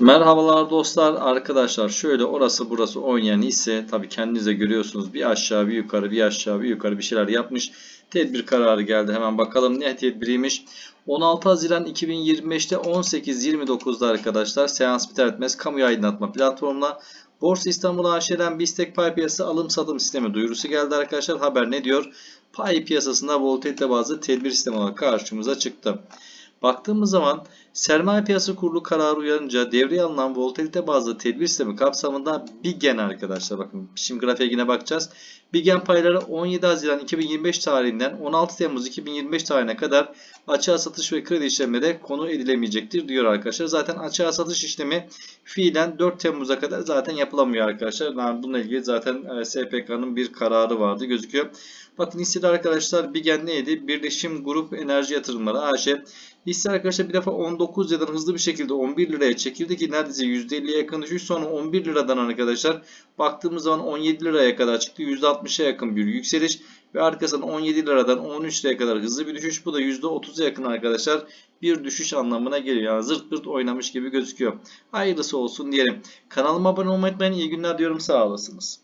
Merhabalar dostlar arkadaşlar. Şöyle orası burası oynayan hisse tabi kendinize görüyorsunuz. Bir aşağı bir yukarı bir aşağı bir yukarı bir şeyler yapmış. Tedbir kararı geldi. Hemen bakalım ne tedbiriymiş. 16 Haziran 2025'te 18.29'da arkadaşlar seans biter etmez kamuya aydınlatma platformuna. Borsa İstanbul AŞ'den BISTEK pay piyasası alım satım sistemi duyurusu geldi arkadaşlar. Haber ne diyor? Pay piyasasında volatilite bazı tedbir sistemi olarak karşımıza çıktı. Baktığımız zaman sermaye piyasası kurulu kararı uyarınca devreye alınan volatilite bazlı tedbir sistemi kapsamında BİGEN arkadaşlar bakın şimdi grafiğe yine bakacağız. BİGEN payları 17 Haziran 2025 tarihinden 16 Temmuz 2025 tarihine kadar açığa satış ve kredi işlemleri konu edilemeyecektir diyor arkadaşlar. Zaten açığa satış işlemi fiilen 4 Temmuz'a kadar zaten yapılamıyor arkadaşlar. Yani bununla ilgili zaten e, SPK'nın bir kararı vardı gözüküyor. Bakın hissede arkadaşlar BİGEN neydi? Birleşim Grup Enerji Yatırımları AŞ Hisse arkadaşlar bir defa 19 liradan hızlı bir şekilde 11 liraya çekildi ki neredeyse %50'ye yakın düşüş. Sonra 11 liradan arkadaşlar baktığımız zaman 17 liraya kadar çıktı. %60'a yakın bir yükseliş. Ve arkasından 17 liradan 13 liraya kadar hızlı bir düşüş. Bu da %30'a yakın arkadaşlar bir düşüş anlamına geliyor. Yani zırt pırt oynamış gibi gözüküyor. Hayırlısı olsun diyelim. Kanalıma abone olmayı unutmayın. İyi günler diyorum. Sağ olasınız.